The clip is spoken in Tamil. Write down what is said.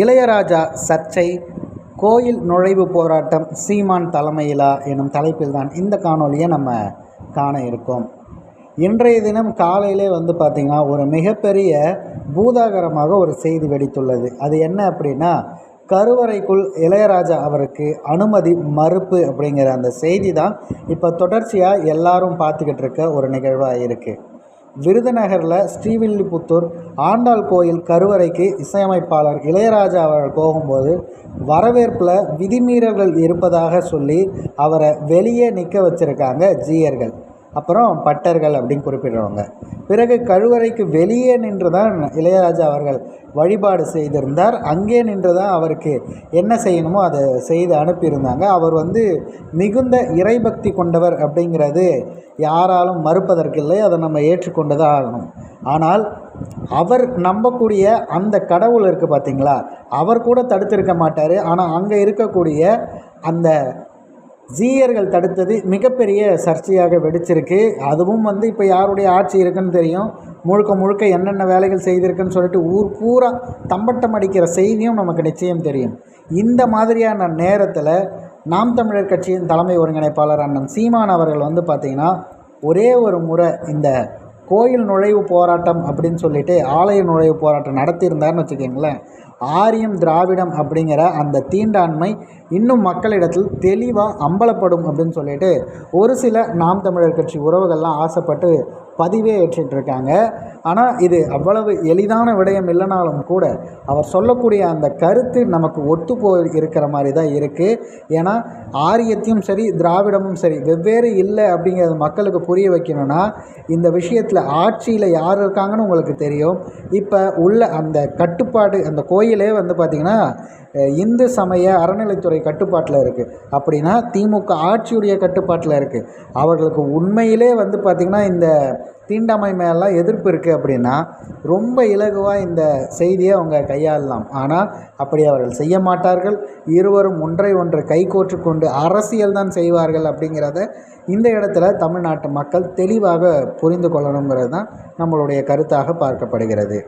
இளையராஜா சர்ச்சை கோயில் நுழைவு போராட்டம் சீமான் தலைமையிலா எனும் தலைப்பில் தான் இந்த காணொலியை நம்ம காண இருக்கோம். இன்றைய தினம் காலையிலே வந்து பார்த்திங்கன்னா ஒரு மிகப்பெரிய பூதாகரமாக ஒரு செய்தி வெடித்துள்ளது. அது என்ன அப்படின்னா கருவறைக்குள் இளையராஜா அவருக்கு அனுமதி மறுப்பு அப்படிங்கிற அந்த செய்தி தான் இப்போ தொடர்ச்சியாக எல்லாரும் பார்த்துக்கிட்டு இருக்க ஒரு நிகழ்வாக இருக்குது விருதுநகரில் ஸ்ரீவில்லிபுத்தூர் ஆண்டாள் கோயில் கருவறைக்கு இசையமைப்பாளர் இளையராஜா அவர்கள் போகும்போது வரவேற்பில் விதிமீறல்கள் இருப்பதாக சொல்லி அவரை வெளியே நிற்க வச்சுருக்காங்க ஜீயர்கள். அப்புறம் பட்டர்கள் அப்படின்னு குறிப்பிடுறவங்க. பிறகு கழுவறைக்கு வெளியே நின்று தான் இளையராஜா அவர்கள் வழிபாடு செய்திருந்தார். அங்கே நின்று தான் அவருக்கு என்ன செய்யணுமோ அதை செய்து அனுப்பியிருந்தாங்க. அவர் வந்து மிகுந்த இறைபக்தி கொண்டவர் அப்படிங்கிறது யாராலும் மறுப்பதற்கில்லை அதை நம்ம ஏற்றுக்கொண்டு தான் ஆகணும். ஆனால் அவர் நம்பக்கூடிய அந்த கடவுள் இருக்குது பார்த்தீங்களா அவர் கூட தடுத்திருக்க மாட்டார். ஆனால் அங்கே இருக்கக்கூடிய அந்த ஜீயர்கள் தடுத்தது மிகப்பெரிய சர்ச்சையாக வெடிச்சிருக்கு. அதுவும் வந்து இப்போ யாருடைய ஆட்சி இருக்குன்னு தெரியும். முழுக்க முழுக்க என்னென்ன வேலைகள் செய்திருக்குன்னு சொல்லிட்டு ஊர் பூரா தம்பட்டம் அடிக்கிற செய்தியும் நமக்கு நிச்சயம் தெரியும். இந்த மாதிரியான நேரத்தில் நாம் தமிழர் கட்சியின் தலைமை ஒருங்கிணைப்பாளர் அண்ணன் சீமான் அவர்கள் வந்து பார்த்திங்கன்னா ஒரே ஒரு முறை இந்த கோயில் நுழைவு போராட்டம் அப்படின்னு சொல்லிட்டு ஆலய நுழைவு போராட்டம் நடத்தியிருந்தாருன்னு வச்சுக்கோங்களேன். ஆரியம் திராவிடம் அப்படிங்கிற அந்த தீண்டாண்மை இன்னும் மக்களிடத்தில் தெளிவாக அம்பலப்படும் அப்படின்னு சொல்லிட்டு ஒரு சில நாம் தமிழர் கட்சி உறவுகள்லாம் ஆசைப்பட்டு பதிவே ஏற்றிட்டு இருக்காங்க ஆனால் இது அவ்வளவு எளிதான விடயம் இல்லைனாலும் கூட அவர் சொல்லக்கூடிய அந்த கருத்து நமக்கு ஒத்து போய் இருக்கிற மாதிரி தான் இருக்குது ஏன்னா ஆரியத்தையும் சரி திராவிடமும் சரி வெவ்வேறு இல்லை அப்படிங்கிறது மக்களுக்கு புரிய வைக்கணும்னா இந்த விஷயத்தில் ஆட்சியில் யார் இருக்காங்கன்னு உங்களுக்கு தெரியும். இப்போ உள்ள அந்த கட்டுப்பாடு அந்த கோயிலே வந்து பார்த்திங்கன்னா இந்து சமய அறநிலைத்துறை கட்டுப்பாட்டில் இருக்குது அப்படின்னா திமுக ஆட்சியுடைய கட்டுப்பாட்டில் இருக்குது அவர்களுக்கு உண்மையிலே வந்து பார்த்திங்கன்னா இந்த தீண்டாமை மேலே எதிர்ப்பு இருக்குது அப்படின்னா ரொம்ப இலகுவாக இந்த செய்தியை அவங்க கையாளலாம். ஆனால் அப்படி அவர்கள் செய்ய மாட்டார்கள். இருவரும் ஒன்றை ஒன்று கைகோற்று கொண்டு அரசியல் தான் செய்வார்கள் அப்படிங்கிறத இந்த இடத்துல தமிழ்நாட்டு மக்கள் தெளிவாக புரிந்து கொள்ளணுங்கிறது தான் நம்மளுடைய கருத்தாக பார்க்கப்படுகிறது.